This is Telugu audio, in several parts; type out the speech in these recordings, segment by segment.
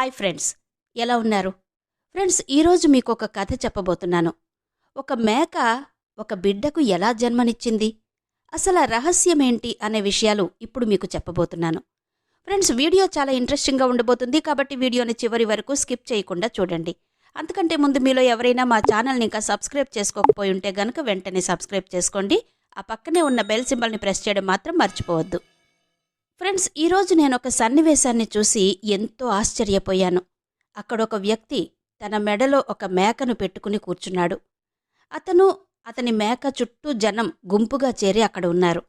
Hi friends. ఎలా ఉన్నారు? ఫ్రెండ్స్ ఈరోజు మీకు ఒక కథ చెప్పబోతున్నాను. ఒక మేక ఒక బిడ్డకు ఎలా జన్మనిచ్చింది? అసలు రహస్యం రహస్యమేంటి అనే విషయాలు ఇప్పుడు మీకు చెప్పబోతున్నాను. ఫ్రెండ్స్ వీడియో చాలా ఇంట్రెస్టింగ్గా ఉండబోతుంది కాబట్టి వీడియోని చివరి వరకు స్కిప్ చేయకుండా చూడండి. అంతకంటే ముందు మీలో ఎవరైనా మా ఛానల్ని ఇంకా సబ్స్క్రైబ్ చేసుకోకపోయి ఉంటే గనుక వెంటనే సబ్స్క్రైబ్ చేసుకోండి. ఆ పక్కనే ఉన్న బెల్ సింబల్ని ప్రెస్ చేయడం మాత్రం మర్చిపోవద్దు. ఫ్రెండ్స్ ఈరోజు నేను ఒక సన్నివేశాన్ని చూసి ఎంతో ఆశ్చర్యపోయాను. అక్కడ ఒక వ్యక్తి తన మెడలో ఒక మేకను పెట్టుకుని కూర్చున్నాడు. అతను అతని మేక చుట్టూ జనం గుంపుగా చేరి అక్కడ ఉన్నారు.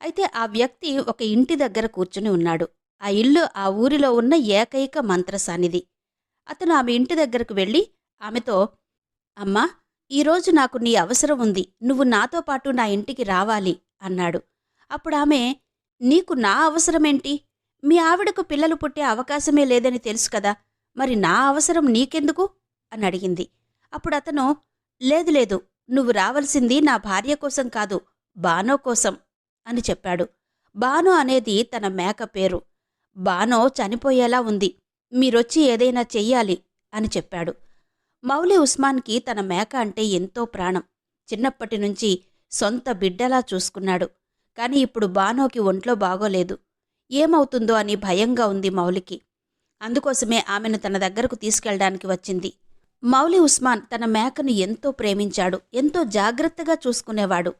అయితే ఆ వ్యక్తి ఒక ఇంటి దగ్గర కూర్చుని ఉన్నాడు. ఆ ఇల్లు ఆ ఊరిలో ఉన్న ఏకైక మంత్రసానిది అతను ఆమె ఇంటి దగ్గరకు వెళ్ళి ఆమెతో అమ్మా ఈరోజు నాకు నీ అవసరం ఉంది. నువ్వు నాతో పాటు నా ఇంటికి రావాలి అన్నాడు. అప్పుడు ఆమె నీకు నా అవసరమేంటి? మీ ఆవిడకు పిల్లలు పుట్టే అవకాశమే లేదని తెలుసు కదా. మరి నా అవసరం నీకెందుకు? అని అడిగింది. అప్పుడు అతను లేదు లేదు నువ్వు రావలసింది నా భార్య కోసం కాదు బానో కోసం అని చెప్పాడు. బానో అనేది తన మేక పేరు. బానో చనిపోయేలా ఉంది. మీరొచ్చి ఏదైనా చెయ్యాలి అని చెప్పాడు. మౌలి ఉస్మాన్కి తన మేక అంటే ఎంతో ప్రాణం. చిన్నప్పటి నుంచి సొంత బిడ్డలా చూసుకున్నాడు. కానీ ఇప్పుడు బానోకి ఒంట్లో బాగోలేదు. ఏమవుతుందో అని భయంగా ఉంది మౌలికి. అందుకోసమే ఆమెను తన దగ్గరకు తీసుకెళ్ళడానికి వచ్చింది. మౌలి ఉస్మాన్ తన మేకను ఎంతో ప్రేమించాడు. ఎంతో జాగ్రత్తగా చూసుకునేవాడు.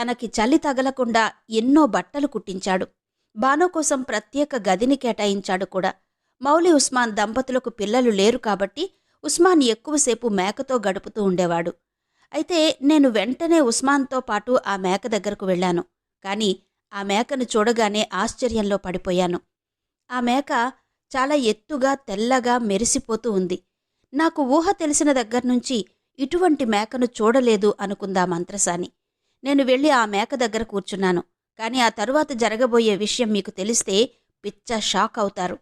తనకి చలి తగలకుండా ఎన్నో బట్టలు కుట్టించాడు. బానో కోసం ప్రత్యేక గదిని కేటాయించాడు కూడా. మౌలి ఉస్మాన్ దంపతులకు పిల్లలు లేరు కాబట్టి ఉస్మాన్ ఎక్కువసేపు మేకతో గడుపుతూ ఉండేవాడు. అయితే నేను వెంటనే ఉస్మాన్తో పాటు ఆ మేక దగ్గరకు వెళ్ళాను. కానీ ఆ మేకను చూడగానే ఆశ్చర్యంలో పడిపోయాను. ఆ మేక చాలా ఎత్తుగా తెల్లగా మెరిసిపోతూ ఉంది. నాకు ఊహ తెలిసిన దగ్గర నుంచి ఇటువంటి మేకను చూడలేదు అనుకుందా మంత్రసాని. నేను వెళ్ళి ఆ మేక దగ్గర కూర్చున్నాను. కానీ ఆ తరువాత జరగబోయే విషయం మీకు తెలిస్తే పిచ్చ షాక్ అవుతారు.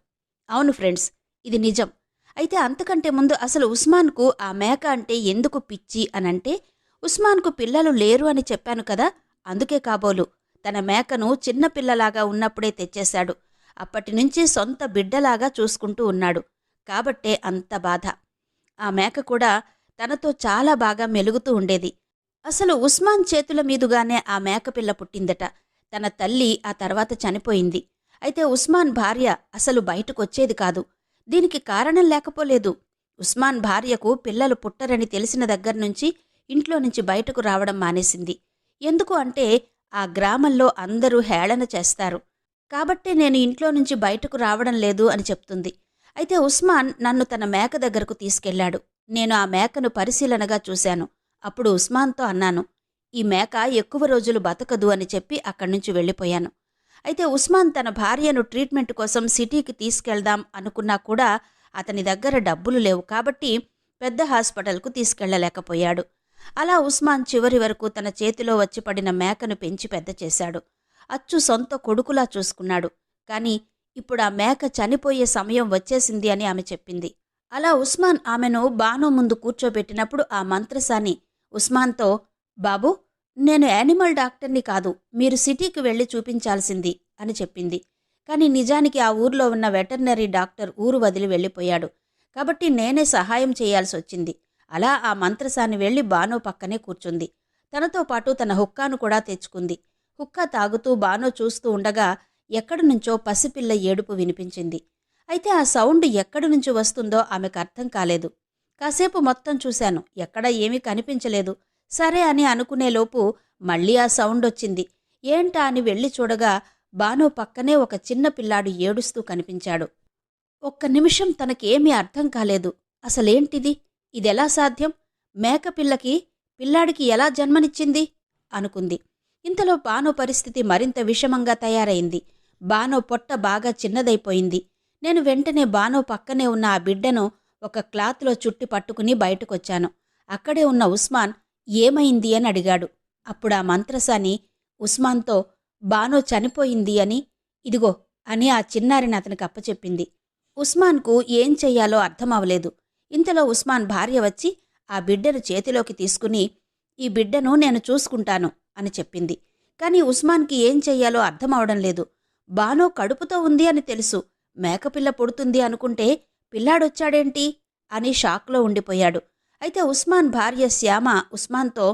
అవును ఫ్రెండ్స్ ఇది నిజం. అయితే అంతకంటే ముందు అసలు ఉస్మాన్కు ఆ మేక అంటే ఎందుకు పిచ్చి అనంటే ఉస్మాన్కు పిల్లలు లేరు అని చెప్పాను కదా అందుకే కాబోలు. తన మేకను చిన్నపిల్లలాగా ఉన్నప్పుడే తెచ్చేశాడు. అప్పటినుంచి సొంత బిడ్డలాగా చూసుకుంటూ ఉన్నాడు. కాబట్టే అంత బాధ. ఆ మేక కూడా తనతో చాలా బాగా మెలుగుతూ ఉండేది. అసలు ఉస్మాన్ చేతుల మీదుగానే ఆ మేకపిల్ల పుట్టిందట. తన తల్లి ఆ తర్వాత చనిపోయింది. అయితే ఉస్మాన్ భార్య అసలు బయటకొచ్చేది కాదు. దీనికి కారణం లేకపోలేదు. ఉస్మాన్ భార్యకు పిల్లలు పుట్టరని తెలిసిన దగ్గర్నుంచి ఇంట్లో నుంచి బయటకు రావడం మానేసింది. ఎందుకు అంటే ఆ గ్రామంలో అందరూ హేళన చేస్తారు. కాబట్టి నేను ఇంట్లో నుంచి బయటకు రావడం లేదు అని చెప్తుంది. అయితే ఉస్మాన్ నన్ను తన మేక దగ్గరకు తీసుకెళ్ళాడు నేను ఆ మేకను పరిశీలనగా చూశాను. అప్పుడు ఉస్మాన్తో అన్నాను ఈ మేక ఎక్కువ రోజులు బతకదు అని చెప్పి అక్కడి నుంచి వెళ్ళిపోయాను. అయితే ఉస్మాన్ తన భార్యను ట్రీట్మెంట్ కోసం సిటీకి తీసుకెళ్దాం అనుకున్నా కూడా అతని దగ్గర డబ్బులు లేవు కాబట్టి పెద్ద హాస్పిటల్కు తీసుకెళ్ళలేకపోయాడు అలా ఉస్మాన్ చివరి వరకు తన చేతిలో వచ్చి పడిన మేకను పెంచి పెద్ద చేశాడు. అచ్చు సొంత కొడుకులా చూసుకున్నాడు. కాని ఇప్పుడు ఆ మేక చనిపోయే సమయం వచ్చేసింది అని ఆమె చెప్పింది. అలా ఉస్మాన్ ఆమెను బాను ముందు కూర్చోబెట్టినప్పుడు ఆ మంత్రసాని ఉస్మాన్తో బాబు నేను యానిమల్ డాక్టర్ని కాదు మీరు సిటీకి వెళ్ళి చూపించాల్సింది అని చెప్పింది. కానీ నిజానికి ఆ ఊర్లో ఉన్న వెటర్నరీ డాక్టర్ ఊరు వదిలి వెళ్ళిపోయాడు. కాబట్టి నేనే సహాయం చేయాల్సి వచ్చింది. అలా ఆ మంత్రసాని వెళ్ళి బానో పక్కనే కూర్చుంది. తనతో పాటు తన హుక్కాను కూడా తెచ్చుకుంది. హుక్కా తాగుతూ బానో చూస్తూ ఉండగా ఎక్కడి నుంచో పసిపిల్ల ఏడుపు వినిపించింది. అయితే ఆ సౌండ్ ఎక్కడి నుంచి వస్తుందో ఆమెకు అర్థం కాలేదు. కాసేపు మొత్తం చూశాను. ఎక్కడా ఏమీ కనిపించలేదు. సరే అని అనుకునేలోపు మళ్ళీ ఆ సౌండ్ వచ్చింది. ఏంటా అని వెళ్ళి చూడగా బానో పక్కనే ఒక చిన్న పిల్లాడు ఏడుస్తూ కనిపించాడు. ఒక్క నిమిషం తనకేమీ అర్థం కాలేదు. అసలేంటిది? ఇదెలా సాధ్యం? మేకపిల్లకి పిల్లాడికి ఎలా జన్మనిచ్చింది? అనుకుంది. ఇంతలో బానో పరిస్థితి మరింత విషమంగా తయారైంది. బానో పొట్ట బాగా చిన్నదైపోయింది. నేను వెంటనే బానో పక్కనే ఉన్న ఆ బిడ్డను ఒక క్లాత్లో చుట్టి పట్టుకుని బయటకొచ్చాను. అక్కడే ఉన్న ఉస్మాన్ ఏమైంది అని అడిగాడు. అప్పుడు ఆ మంత్రసాని ఉస్మాన్తో బానో చనిపోయింది అని ఇదిగో అని ఆ చిన్నారిని అతనికి అప్పచెప్పింది. ఉస్మాన్కు ఏం చెయ్యాలో అర్థమవలేదు ఇంతలో ఉస్మాన్ భార్య వచ్చి ఆ బిడ్డను చేతిలోకి తీసుకుని ఈ బిడ్డను నేను చూసుకుంటాను అని చెప్పింది. కానీ ఉస్మాన్కి ఏం చెయ్యాలో అర్థమవడం లేదు. బానో కడుపుతో ఉంది అని తెలుసు. మేకపిల్ల పుడుతుంది అనుకుంటే పిల్లాడొచ్చాడేంటి? అని షాక్లో ఉండిపోయాడు. అయితే ఉస్మాన్ భార్య శ్యామ ఉస్మాన్తో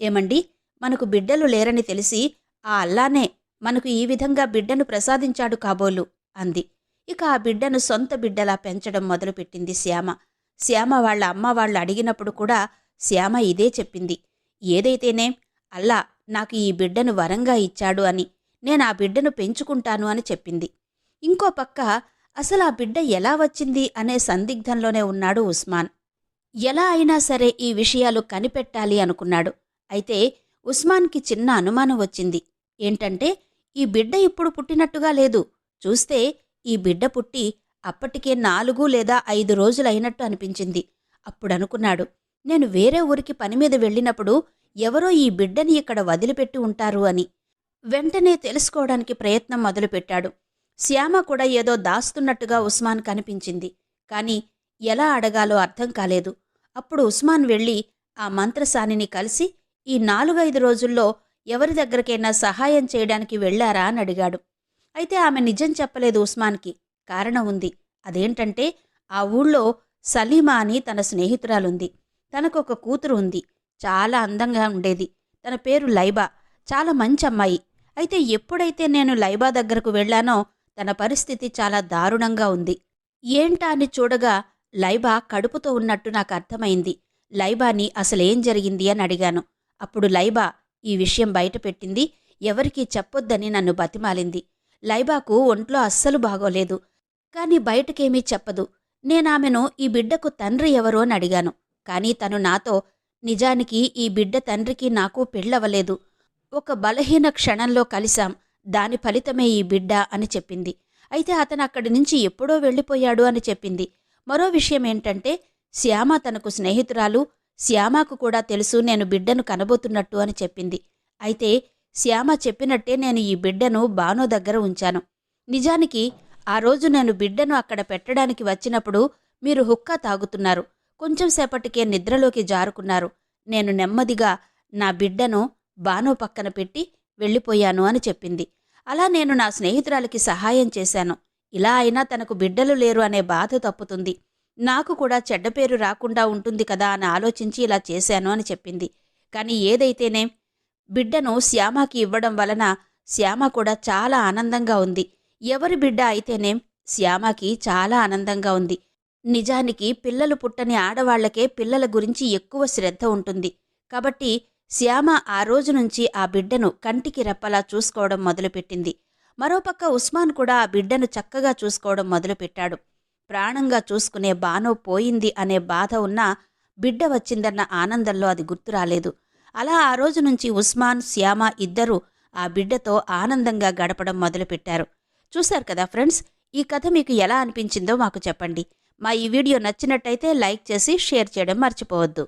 ఏమండి మనకు బిడ్డలు లేరని తెలిసి ఆ అల్లానే మనకు ఈ విధంగా బిడ్డను ప్రసాదించాడు కాబోలు అంది. ఇక ఆ బిడ్డను సొంత బిడ్డలా పెంచడం మొదలుపెట్టింది శ్యామ. శ్యామ వాళ్ళ అమ్మ వాళ్ళు అడిగినప్పుడు కూడా శ్యామ ఇదే చెప్పింది. ఏదైతేనే అల్లా నాకు ఈ బిడ్డను వరంగా ఇచ్చాడు అని. నేను ఆ బిడ్డను పెంచుకుంటాను అని చెప్పింది. ఇంకో పక్క అసలు ఆ బిడ్డ ఎలా వచ్చింది? అనే సందిగ్ధంలోనే ఉన్నాడు ఉస్మాన్. ఎలా అయినా సరే ఈ విషయాలు కనిపెట్టాలి అనుకున్నాడు. అయితే ఉస్మాన్కి చిన్న అనుమానం వచ్చింది. ఏంటంటే ఈ బిడ్డ ఇప్పుడు పుట్టినట్టుగా లేదు. చూస్తే ఈ బిడ్డ పుట్టి అప్పటికే నాలుగు లేదా ఐదు రోజులైనట్టు అనిపించింది. అప్పుడనుకున్నాడు నేను వేరే ఊరికి పని మీద వెళ్ళినప్పుడు ఎవరో ఈ బిడ్డని ఇక్కడ వదిలిపెట్టి ఉంటారు అని. వెంటనే తెలుసుకోవడానికి ప్రయత్నం మొదలుపెట్టాడు. శ్యామ కూడా ఏదో దాస్తున్నట్టుగా ఉస్మాన్ కనిపించింది. కానీ ఎలా అడగాలో అర్థం కాలేదు. అప్పుడు ఉస్మాన్ వెళ్ళి ఆ మంత్రసానిని కలిసి ఈ నాలుగైదు రోజుల్లో ఎవరి దగ్గరకైనా సహాయం చేయడానికి వెళ్ళారా అని అడిగాడు. అయితే ఆమె నిజం చెప్పలేదు ఉస్మాన్కి. కారణం ఉంది. అదేంటంటే ఆ ఊళ్ళో సలీమా అని తన స్నేహితురాలుంది. తనకొక కూతురు ఉంది. చాలా అందంగా ఉండేది. తన పేరు లైబా. చాలా మంచి అమ్మాయి. అయితే ఎప్పుడైతే నేను లైబా దగ్గరకు వెళ్ళానో తన పరిస్థితి చాలా దారుణంగా ఉంది. ఏంటా అని చూడగా లైబా కడుపుతో ఉన్నట్టు నాకు అర్థమైంది. లైబాని అసలేం జరిగింది అని అడిగాను. అప్పుడు లైబా ఈ విషయం బయటపెట్టింది ఎవరికీ చెప్పొద్దని నన్ను బతిమాలింది. లైబాకు ఒంట్లో అస్సలు బాగోలేదు. కానీ బయటకేమీ చెప్పదు. నేనామెను ఈ బిడ్డకు తండ్రి ఎవరో అని అడిగాను. కానీ తను నాతో నిజానికి ఈ బిడ్డ తండ్రికి నాకు పెళ్ళవలేదు. ఒక బలహీన క్షణంలో కలిశాం. దాని ఫలితమే ఈ బిడ్డ అని చెప్పింది. అయితే అతను అక్కడి నుంచి ఎప్పుడో వెళ్ళిపోయాడు అని చెప్పింది. మరో విషయం ఏంటంటే శ్యామ తనకు స్నేహితురాలు శ్యామకు కూడా తెలుసు నేను బిడ్డను కనబోతున్నట్టు అని చెప్పింది. అయితే శ్యామ చెప్పినట్టే నేను ఈ బిడ్డను బానో దగ్గర ఉంచాను. నిజానికి ఆ రోజు నేను బిడ్డను అక్కడ పెట్టడానికి వచ్చినప్పుడు మీరు హుక్కా తాగుతున్నారు. కొంచెం సేపటికే నిద్రలోకి జారుకున్నారు. నేను నెమ్మదిగా నా బిడ్డను బానో పక్కన పెట్టి వెళ్ళిపోయాను అని చెప్పింది. అలా నేను నా స్నేహితురాలికి సహాయం చేశాను. ఇలా అయినా తనకు బిడ్డలు లేరు అనే బాధ తప్పుతుంది. నాకు కూడా చెడ్డ పేరు రాకుండా ఉంటుంది కదా అని ఆలోచించి ఇలా చేశాను అని చెప్పింది. కానీ ఏదైతేనే బిడ్డను శ్యామకి ఇవ్వడం వలన శ్యామ కూడా చాలా ఆనందంగా ఉంది. ఎవరి బిడ్డ అయితేనేం శ్యామకి చాలా ఆనందంగా ఉంది. నిజానికి పిల్లలు పుట్టని ఆడవాళ్ళకే పిల్లల గురించి ఎక్కువ శ్రద్ధ ఉంటుంది. కాబట్టి శ్యామ ఆ రోజు నుంచి ఆ బిడ్డను కంటికి రెప్పలా చూసుకోవడం మొదలుపెట్టింది. మరోపక్క ఉస్మాన్ కూడా ఆ బిడ్డను చక్కగా చూసుకోవడం మొదలుపెట్టాడు. ప్రాణంగా చూసుకునే బానో పోయింది అనే బాధ ఉన్నా బిడ్డ వచ్చిందన్న ఆనందంలో అది గుర్తు రాలేదు. అలా ఆ రోజు నుంచి ఉస్మాన్ శ్యామ ఇద్దరూ ఆ బిడ్డతో ఆనందంగా గడపడం మొదలుపెట్టారు. చూశారు కదా ఫ్రెండ్స్? ఈ కథ మీకు ఎలా అనిపించిందో మాకు చెప్పండి. మా ఈ వీడియో నచ్చినట్టయితే లైక్ చేసి షేర్ చేయడం మర్చిపోవద్దు.